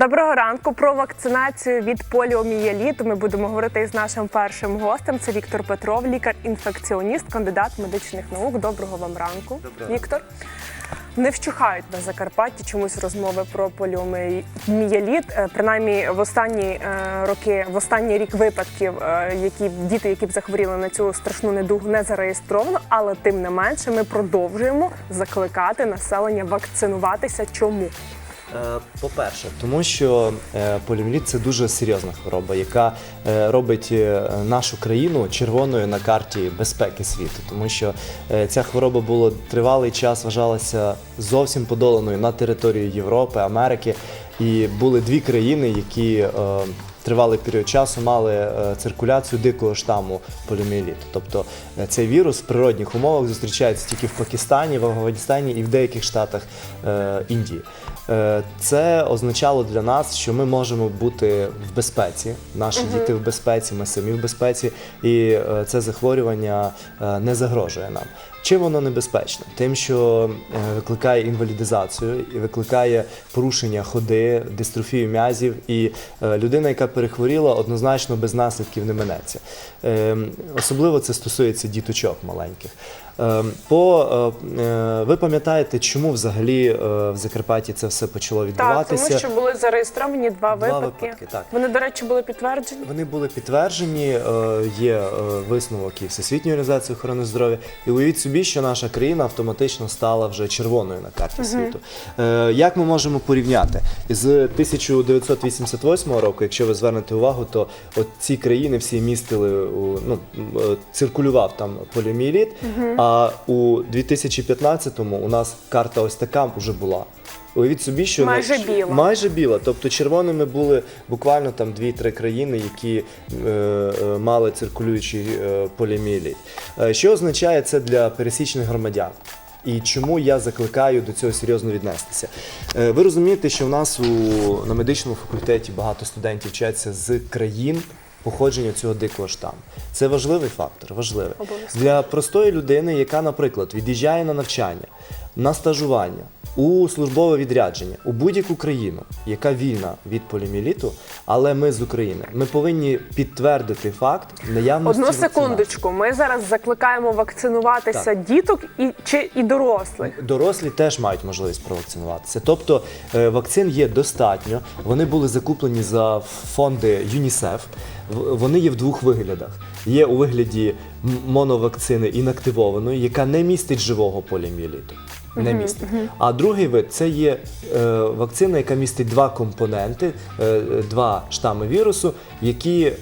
Доброго ранку. Про вакцинацію від поліомієліту ми будемо говорити із нашим першим гостем. Це Віктор Петров, лікар-інфекціоніст, кандидат медичних наук. Доброго вам ранку, Доброго. Віктор. Не вщухають на Закарпатті чомусь розмови про поліомієліт. Е, Принаймні, в останні е, роки, в останній рік випадків, е, які діти, які б захворіли на цю страшну недугу, не зареєстровано. Але тим не менше, ми продовжуємо закликати населення вакцинуватися. Чому? Е, По-перше, тому що е, поліоміеліт – це дуже серйозна хвороба, яка е, робить нашу країну червоною на карті безпеки світу. Тому що ця хвороба була тривалий час, вважалася зовсім подоланою на території Європи, Америки. І були дві країни, які тривалий період часу мали е, циркуляцію дикого штаму поліоміеліту. Тобто е, цей вірус в природних умовах зустрічається тільки в Пакистані, в Афганістані і в деяких штатах е, Індії. Це означало для нас, що ми можемо бути в безпеці, наші діти в безпеці, ми самі в безпеці, і це захворювання не загрожує нам. Чим воно небезпечне? Тим, що е, викликає інвалідизацію і викликає порушення ходи, дистрофію м'язів, і е, людина, яка перехворіла, однозначно без наслідків не минеться. Е, Особливо це стосується діточок маленьких. По, ви пам'ятаєте, чому взагалі в Закарпатті це все почало Так, відбуватися? тому що були зареєстровані два, Два випадки. випадки, так. Вони, до речі, були підтверджені. Вони були підтверджені, є висновок і Всесвітньої організації охорони здоров'я. І уявіть собі, що наша країна автоматично стала вже червоною на карті світу. Е, Як ми можемо порівняти? З 1988 року, якщо ви звернете увагу, то от ці країни всі містили у ну е, циркулював там поліоміеліт, а у 2015-му у нас карта ось така вже була. Уявіть собі, що Майже біла. Майже біла. Тобто червоними були буквально там 2-3 країни, які е, е, мали циркулюючий е, поліоміеліт. Е, що означає це для пересічних громадян? І чому я закликаю до цього серйозно віднестися? Е, ви розумієте, що в нас у, на медичному факультеті багато студентів вчаться з країн походження цього дикого штаму. Це важливий фактор, важливий. Для простої людини, яка, наприклад, від'їжджає на навчання, на стажування, у службове відрядження, у будь-яку країну, яка вільна від поліоміеліту, але ми з України, ми повинні підтвердити факт наявності Одну секундочку. Ми зараз закликаємо вакцинуватися діток і чи і дорослих. Дорослі теж мають можливість провакцинуватися. Тобто е, вакцин є достатньо. Вони були закуплені за фонди ЮНІСЕФ. Вони є в двох виглядах. Є у вигляді моновакцини інактивованої, яка не містить живого поліоміеліту. Не містить. А другий вид це є е, вакцина, яка містить два компоненти, е, е, два штами вірусу, які е,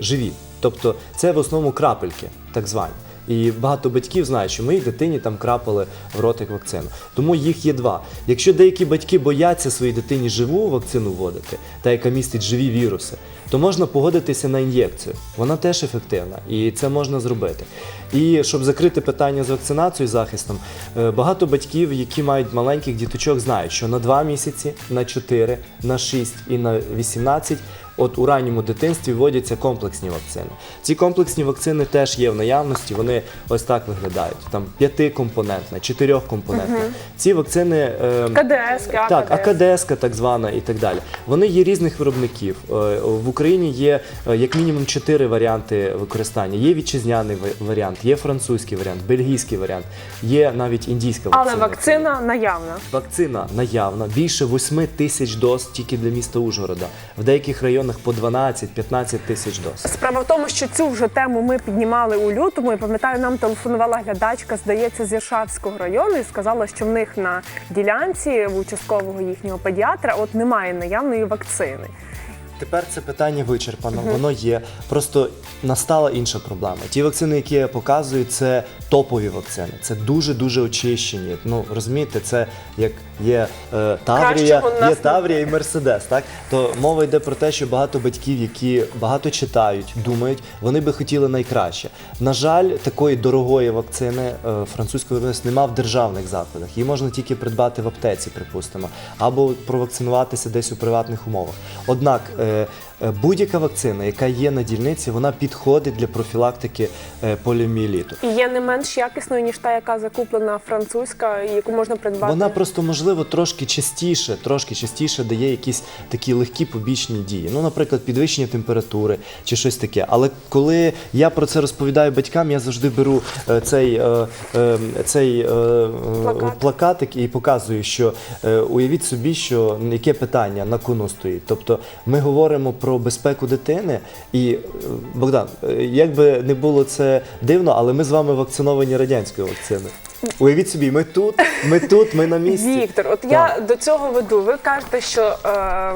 живі. Тобто це в основному крапельки, так звані. І багато батьків знають, що моїй дитині там крапали в ротик вакцину. Тому їх є два. Якщо деякі батьки бояться своїй дитині живу вакцину вводити, та яка містить живі віруси, то можна погодитися на ін'єкцію. Вона теж ефективна, і це можна зробити. І щоб закрити питання з вакцинацією, захистом, е, багато батьків, які мають маленьких діточок, знають, що на 2 місяці, на 4, на 6 і на 18 От у ранньому дитинстві вводяться комплексні вакцини. Ці комплексні вакцини теж є в наявності. Вони ось так виглядають: там п'ятикомпонентна, чотирьохкомпонентна. Ці вакцини е, КДС, так, АКДС, так звана і так далі. Вони є різних виробників. Е, В Україні є е, як мінімум чотири варіанти використання. Є вітчизняний варіант, є французький варіант, бельгійський варіант, є навіть індійська вакцина. Але вакцина. наявна. Вакцина наявна, більше 8 тисяч доз тільки для міста Ужгорода. В деяких районах по 12-15 тисяч доз. Справа в тому, що цю вже тему ми піднімали у лютому. І пам'ятаю, нам телефонувала глядачка, здається, з Іршавського району, і сказала, що в них на ділянці в участкового їхнього педіатра от немає наявної вакцини. Тепер це питання вичерпано, воно є. Просто настала інша проблема. Ті вакцини, які я показую, це топові вакцини. Це дуже дуже очищені. Ну розумієте, це як є е, Таврія, Кращого у нас є Таврія і Мерседес. Так то мова йде про те, що багато батьків, які багато читають, думають, вони би хотіли найкраще. На жаль, такої дорогої вакцини е, французького виробництва нема в державних закладах. Її можна тільки придбати в аптеці, припустимо, або провакцинуватися десь у приватних умовах. Однак е, euh, будь-яка вакцина, яка є на дільниці, вона підходить для профілактики е, поліомієліту. І є не менш якісною, ніж та, яка закуплена французька, яку можна придбати. Вона просто можливо трошки частіше, трошки частіше дає якісь такі легкі побічні дії. Ну, наприклад, підвищення температури чи щось таке. Але коли я про це розповідаю батькам, я завжди беру е, цей, е, е, цей е, е, Плакат. плакатик і показую, що е, уявіть собі, що яке питання на кону стоїть. Тобто ми говоримо про безпеку дитини, і е, Богдан, е, як би не було це дивно, але ми з вами вакциновані радянською вакциною. Уявіть собі, ми тут, ми тут, ми на місці. Віктор, от я до цього веду. Ви кажете, що е,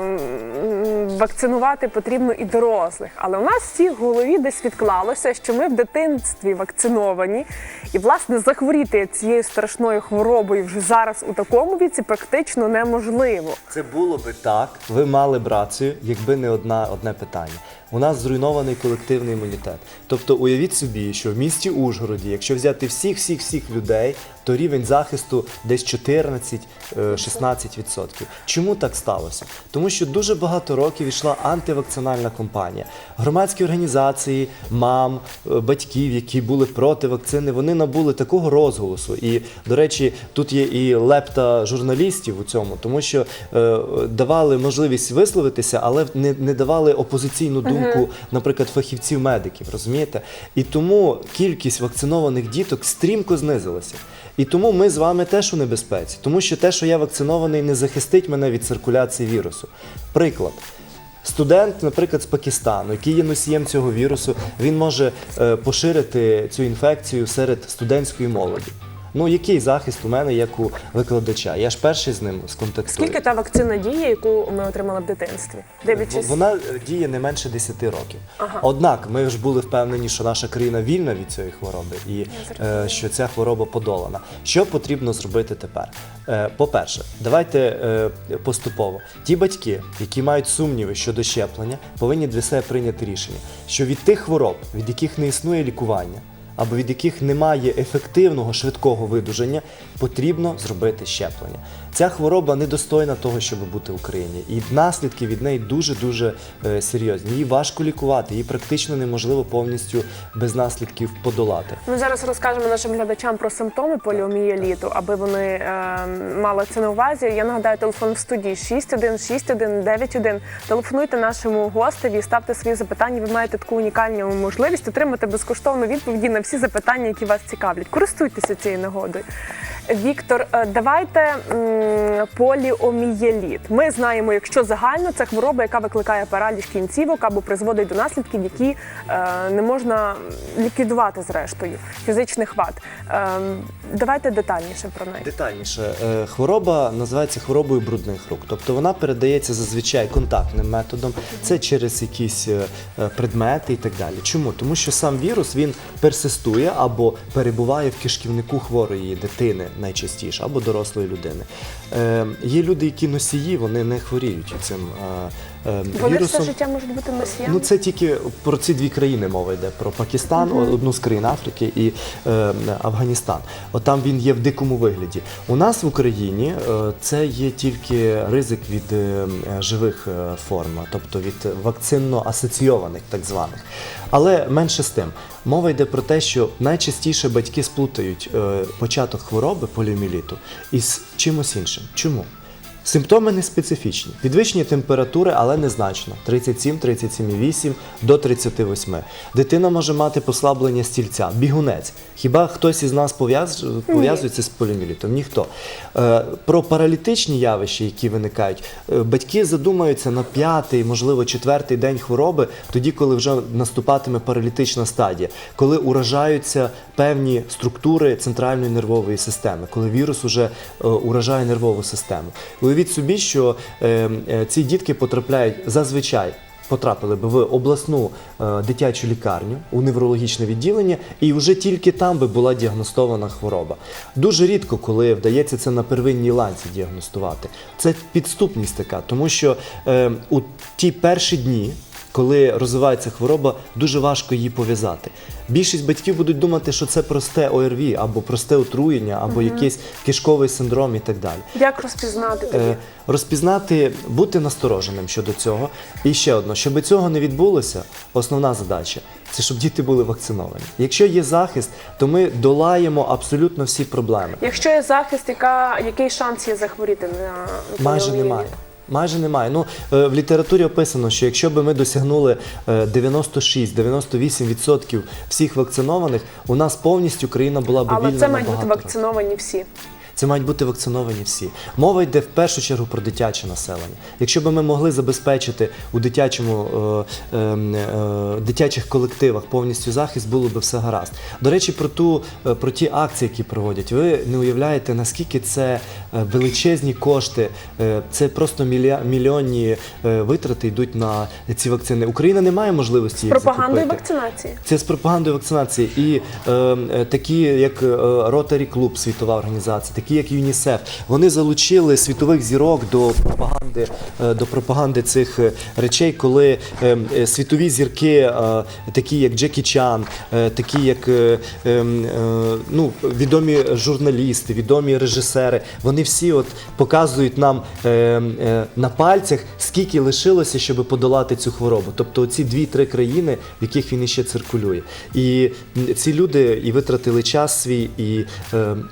вакцинувати потрібно і дорослих, але у нас всіх в голові десь відклалося, що ми в дитинстві вакциновані, і власне захворіти цією страшною хворобою вже зараз у такому віці практично неможливо. Це було би так. Ви мали б рацію, якби не одна, одне питання. У нас зруйнований колективний імунітет. Тобто, уявіть собі, що в місті Ужгороді, якщо взяти всіх, всіх, всіх людей, okay? То рівень захисту десь 14-16%. Чому так сталося? Тому що дуже багато років йшла антивакцинальна кампанія. Громадські організації, мам, е, батьків, які були проти вакцини, вони набули такого розголосу. І, до речі, тут є і лепта журналістів у цьому, тому що е, давали можливість висловитися, але не, не давали опозиційну думку, наприклад, фахівців-медиків, розумієте? І тому кількість вакцинованих діток стрімко знизилася. І тому ми з вами теж у небезпеці, тому що те, що я вакцинований, не захистить мене від циркуляції вірусу. Приклад. Студент, наприклад, з Пакистану, який є носієм цього вірусу, він може е, поширити цю інфекцію серед студентської молоді. Ну, який захист у мене як у викладача? Я ж перший з ним сконтактую. Скільки та вакцина діє, яку ми отримали в дитинстві? Дивлячись, Вона е, діє не менше 10 років. Однак ми ж були впевнені, що наша країна вільна від цієї хвороби і е, що ця хвороба подолана. Що потрібно зробити тепер? Е, по-перше, давайте е, поступово. Ті батьки, які мають сумніви щодо щеплення, повинні для себе прийняти рішення, що від тих хвороб, від яких не існує лікування. Або від яких немає ефективного швидкого видуження, потрібно зробити щеплення. Ця хвороба недостойна того, щоб бути в Україні, і наслідки від неї дуже дуже серйозні. Її важко лікувати, її практично неможливо повністю без наслідків подолати. Ми зараз розкажемо нашим глядачам про симптоми поліомієліту, аби вони е, мали це на увазі. Я нагадаю, телефон в студії 616191. Телефонуйте нашому гостеві, ставте свої запитання. Ви маєте таку унікальну можливість отримати безкоштовну відповіді на всі запитання, які вас цікавлять. Користуйтеся цією нагодою. Віктор, е, давайте поліомієліт. Ми знаємо, якщо загально це хвороба, яка викликає параліч кінцівок або призводить до наслідків, які е, не можна ліквідувати зрештою фізичних вад. Е, давайте детальніше про неї. Детальніше, хвороба називається хворобою брудних рук. Тобто вона передається зазвичай контактним методом, це через якісь предмети і так далі. Чому? Тому що сам вірус він персистує або перебуває в кишківнику хворої дитини найчастіше, або дорослої людини. Е, Є люди, які носії, вони не хворіють цим е, Вони вірусом. все життя можуть бути носіями? Ну це тільки про ці дві країни мова йде: про Пакистан, одну з країн Африки і е, Афганістан. От там він є в дикому вигляді. У нас в Україні е, це є тільки ризик від е, живих е, форм, тобто від вакцинно асоційованих, так званих. Але менше з тим, мова йде про те, що найчастіше батьки сплутають е, початок хвороби поліоміеліту із чимось іншим. Чому? Симптоми не специфічні. Підвищення температури, але незначно 37, 37,8 до 38. Дитина може мати послаблення стільця, бігунець. Хіба хтось із нас пов'язується з поліоміелітом? Ніхто. Е, про паралітичні явища, які виникають, е, батьки задумаються на п'ятий, можливо, четвертий день хвороби, тоді, коли вже наступатиме паралітична стадія, коли уражаються певні структури центральної нервової системи, коли вірус уже е, уражає нервову систему. Уявіть собі, що е, е, ці дітки потрапляють зазвичай. Потрапили б в обласну е, дитячу лікарню у неврологічне відділення, і вже тільки там би була діагностована хвороба. Дуже рідко, коли вдається це на первинній ланці діагностувати. Це підступність така, тому що е, у ті перші дні. Коли розвивається хвороба, дуже важко її пов'язати. Більшість батьків будуть думати, що це просте ОРВІ або просте отруєння, або якийсь кишковий синдром і так далі. Як розпізнати тоді? Е, розпізнати, бути настороженим щодо цього. І ще одно, щоб цього не відбулося, основна задача це щоб діти були вакциновані. Якщо є захист, то ми долаємо абсолютно всі проблеми. Якщо є захист, яка, який шанс є захворіти на Майже немає. Майже немає. Ну е, в літературі описано, що якщо б ми досягнули е, 96-98% всіх вакцинованих, у нас повністю країна була б Але вільна це на мають бути вакциновані всі. Це мають бути вакциновані всі. Мова йде в першу чергу про дитяче населення. Якщо б ми могли забезпечити у дитячому е, е, е, дитячих колективах повністю захист, було б все гаразд. До речі, про ту е, про ті акції, які проводять, ви не уявляєте, наскільки це е, величезні кошти, е, це просто мільйонні витрати йдуть на ці вакцини. Україна не має можливості їх Пропагандою вакцинації. Це з пропагандою вакцинації. І е, е, такі, як Rotary Club, світова організація, такі як ЮНІСЕФ, вони залучили світових зірок до пропаганди, е, до пропаганди цих е, речей, коли е, світові зірки, такі як Джекі Чан, такі як ну, відомі журналісти, відомі режисери, вони всі от показують нам на пальцях, скільки лишилося, щоб подолати цю хворобу. Тобто ці дві-три країни, в яких він іще циркулює. І ці люди і витратили час свій, і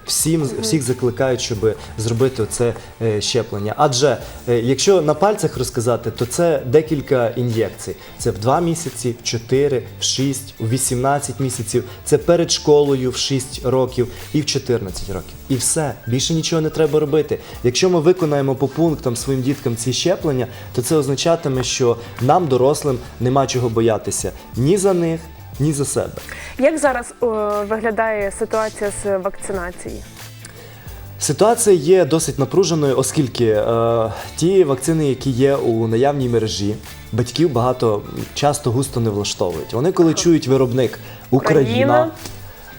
всім всіх закликають, щоб зробити це щеплення. Адже е, якщо на пальцях розказати, то це декілька ін'єкцій. Це в 2 місяці, в 4, в 6, в 18 місяців. Це перед школою в 6 років і в 14 років. І все, більше нічого не треба робити. Якщо ми виконаємо по пунктам своїм діткам ці щеплення, то це означатиме, що нам, дорослим, нема чого боятися ні за них, ні за себе. Як зараз о, виглядає ситуація з вакцинацією? Ситуація є досить напруженою, оскільки е, ті вакцини, які є у наявній мережі, батьків багато часто густо не влаштовують. Вони, коли чують виробник Україна, Україна.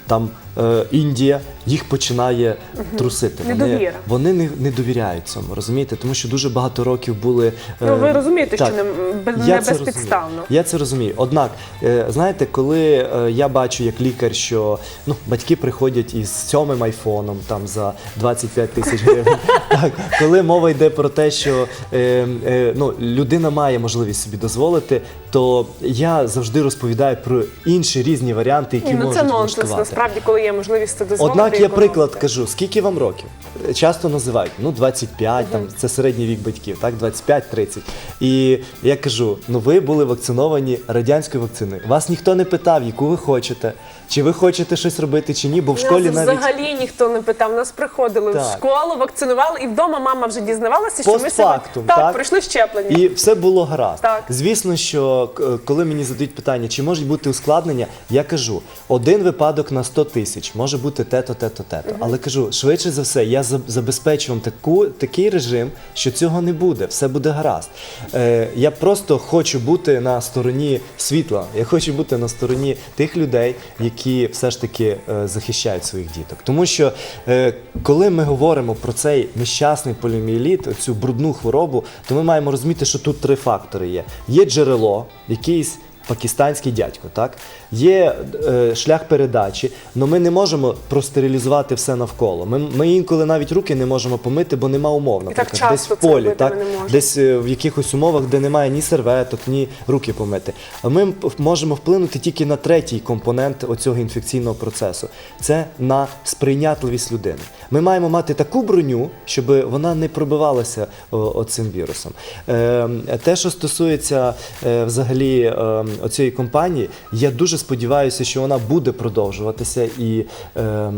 там е, Індія, їх починає трусити. Вони, Недовіра. вони не, не довіряють цьому, розумієте? Тому що дуже багато років були. е, Ну, ви розумієте, що не- без- не це безпідставно. розумію. Я це розумію. Однак, е, знаєте, коли е, я бачу як лікар, що ну, батьки приходять із сьомим айфоном там за 25 тисяч гривень. так, коли мова йде про те, що е, е, ну, людина має можливість собі дозволити, то я завжди розповідаю про інші різні варіанти, які Ні, ну можуть це нонсенс. влаштувати. Насправді, коли є можливість це дозволити. Однак я приклад кажу, скільки вам років? Часто називають, ну 25, там це середній вік батьків, так, 25-30. І я кажу, ну ви були вакциновані радянською вакциною. Вас ніхто не питав, яку ви хочете, чи ви хочете щось робити, чи ні, бо в школі навіть взагалі ніхто не питав. Нас приходили в Так. школу, вакцинували, і вдома мама вже дізнавалася, що ми Постфактум, так, так? пройшли щеплення. І все було гаразд. Так. Звісно, що к- коли мені задають питання, чи можуть бути ускладнення, я кажу, один випадок на 100 тисяч може бути те-то, те-то, те-то. Але кажу, швидше за все, я за- забезпечу вам таку, такий режим, що цього не буде, все буде гаразд. Е, я просто хочу бути на стороні світла. Я хочу бути на стороні тих людей, які все ж таки е, захищають своїх діток. Тому що е, коли ми говоримо про цей нещасний поліомієліт, цю брудну хворобу, то ми маємо розуміти, що тут три фактори є: є джерело, якийсь. Пакистанський дядько, так є е, шлях передачі, але ми не можемо простерилізувати все навколо. Ми, ми інколи навіть руки не можемо помити, бо нема умов. так Наприклад, десь в полі, так десь е, в якихось умовах, де немає ні серветок, ні руки помити. А ми можемо вплинути тільки на третій компонент оцього інфекційного процесу це на сприйнятливість людини. Ми маємо мати таку броню, щоб вона не пробивалася о, оцим вірусом. Е, те, що стосується е, взагалі е, оцієї компанії, я дуже сподіваюся, що вона буде продовжуватися, і е, е,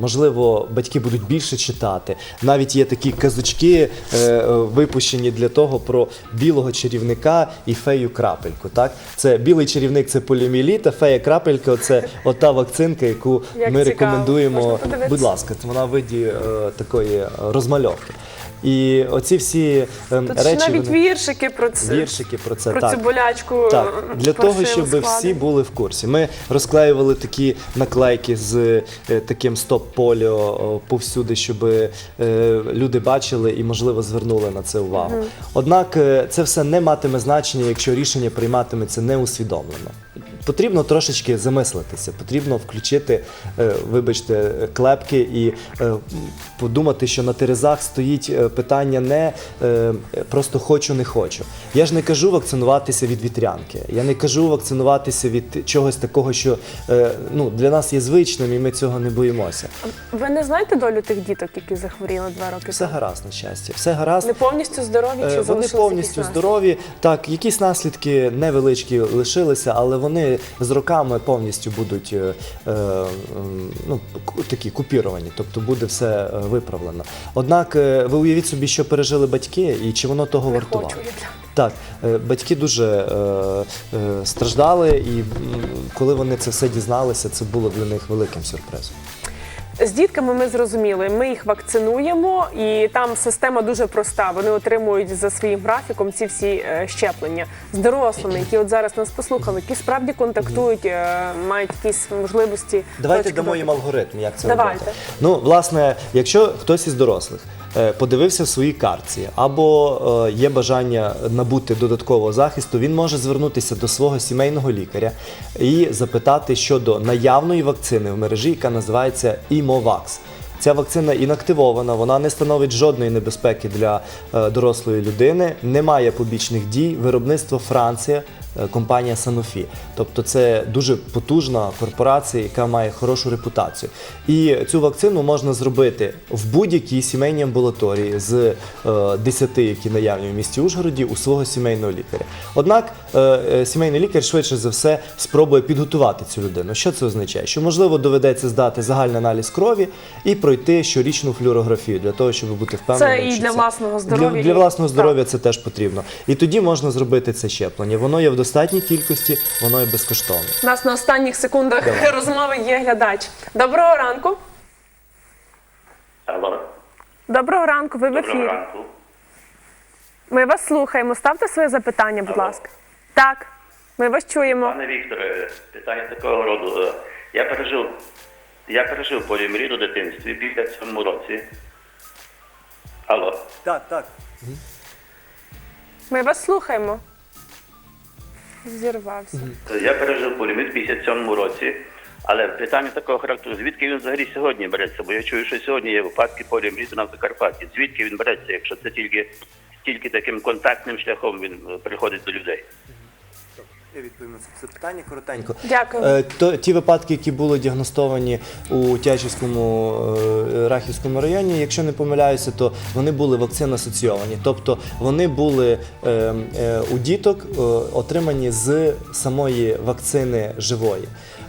можливо батьки будуть більше читати. Навіть є такі казочки е, е, випущені для того про білого чарівника і фею крапельку. Так, це білий чарівник це поліоміеліт, а фея крапелька це ота вакцинка, яку Як ми цікаво. рекомендуємо. Будь ласка, це вона в виді е, такої розмальовки. І оці всі ем, Тут ще речі навіть вони- віршики про це. віршики про це Про так. цю болячку Так, для того, фальшиво щоб всі були в курсі. Ми розклеювали такі наклейки з е, таким стоп-поліо повсюди, щоб е, люди бачили і, можливо, звернули на це увагу. Однак е, це все не матиме значення, якщо рішення прийматиметься неусвідомлено. Потрібно трошечки замислитися, потрібно включити, е, вибачте, клепки і е, подумати, що на терезах стоїть е, питання не просто хочу, не хочу. Я ж не кажу вакцинуватися від вітрянки. Я не кажу вакцинуватися від чогось такого, що ну, для нас є звичним, і ми цього не боїмося. Ви не знаєте долю тих діток, які захворіли два роки Все тому? гаразд, на щастя, все гаразд. Не повністю здорові чи Вони повністю здорові. Так, якісь наслідки невеличкі лишилися, але вони з роками повністю будуть е, е, ну, такі купіровані, тобто буде все е, виправлено. Однак е, ви уявіть собі, що пережили батьки, і чи воно того Не вартувало. хочу, Так, е, батьки дуже е, е, страждали, і коли вони це все дізналися, це було для них великим сюрпризом. З дітками ми зрозуміли, ми їх вакцинуємо, і там система дуже проста. Вони отримують за своїм графіком ці всі е, щеплення. З дорослими, які от зараз нас послухали, які справді контактують, е, мають якісь можливості. Давайте дамо їм алгоритм, як це Давайте. робити. Ну, власне, якщо хтось із дорослих подивився в своїй картці або е, є бажання набути додаткового захисту, він може звернутися до свого сімейного лікаря і запитати щодо наявної вакцини в мережі, яка називається Імовакс. Ця вакцина інактивована, вона не становить жодної небезпеки для е, дорослої людини, не має побічних дій. Виробництво Франція, е, компанія Sanofi. Тобто це дуже потужна корпорація, яка має хорошу репутацію. І цю вакцину можна зробити в будь-якій сімейній амбулаторії з е, 10, які наявні в місті Ужгороді, у свого сімейного лікаря. Однак е, е, сімейний лікар швидше за все спробує підготувати цю людину. Що це означає? Що можливо доведеться здати загальний аналіз крові і пройти щорічну флюорографію для того, щоб бути впевненим. Це і для власного здоров'я, Для, для власного так. здоров'я це теж потрібно. І тоді можна зробити це щеплення. Воно є в достатній кількості, воно є безкоштовне. У нас на останніх секундах Давай. розмови є глядач. Доброго ранку. Алло, Доброго ранку. Ви в доброго ефірі. ранку. Ми вас слухаємо. Ставте своє запитання, будь Алло. ласка. Так, ми вас чуємо. Пане Вікторе, питання такого роду. Е, Я пережив, я пережив поліомрід у дитинстві після цьому році. Алло, Так, так. Ми вас слухаємо. Зірвався. Я пережив поліомрід в 57 році, але питання такого характеру, звідки він взагалі сьогодні береться? Бо я чую, що сьогодні є випадки поліомріду на Закарпатті. Звідки він береться, якщо це тільки, тільки таким контактним шляхом він е, приходить до людей? Я відповім на це питання коротенько. Дякую. Е, то, ті випадки, які були діагностовані у Тячівському е, Рахівському районі, якщо не помиляюся, то вони були вакцин асоційовані. Тобто вони були е, у діток отримані з самої вакцини живої.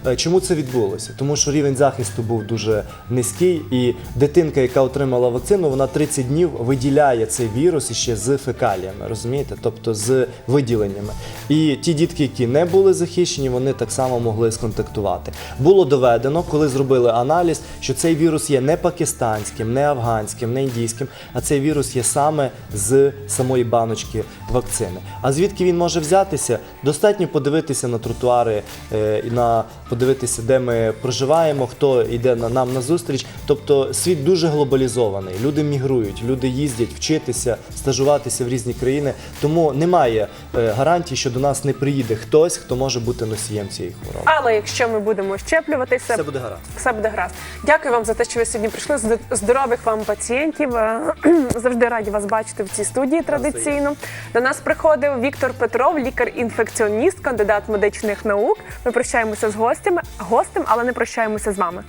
Е, Чому це відбулося? Тому що рівень захисту був дуже низький, і дитинка, яка отримала вакцину, вона 30 днів виділяє цей вірус іще з фекаліями, розумієте? Тобто з виділеннями. І ті дітки, які не були захищені, вони так само могли сконтактувати. Було доведено, коли зробили аналіз, що цей вірус є не пакистанським, не афганським, не індійським, а цей вірус є саме з самої баночки вакцини. А звідки він може взятися? Достатньо подивитися на тротуари, е, і на подивитися, де ми проживаємо, хто йде на нам на зустріч. Тобто світ дуже глобалізований. Люди мігрують, люди їздять вчитися, стажуватися в різні країни. Тому немає е, гарантії, що до нас не приїде хтось, хто може бути носієм цієї хвороби. Але якщо ми будемо щеплюватися, Все буде гаразд. все буде гаразд. Дякую вам за те, що ви сьогодні прийшли. Зд- Здорових вам пацієнтів. Е, Завжди раді вас бачити в цій студії традиційно. До нас приходив Віктор Петров, лікар-інфекціоніст, кандидат медичних наук. Ми прощаємося з гостями, гостем, але не прощаємося з вами.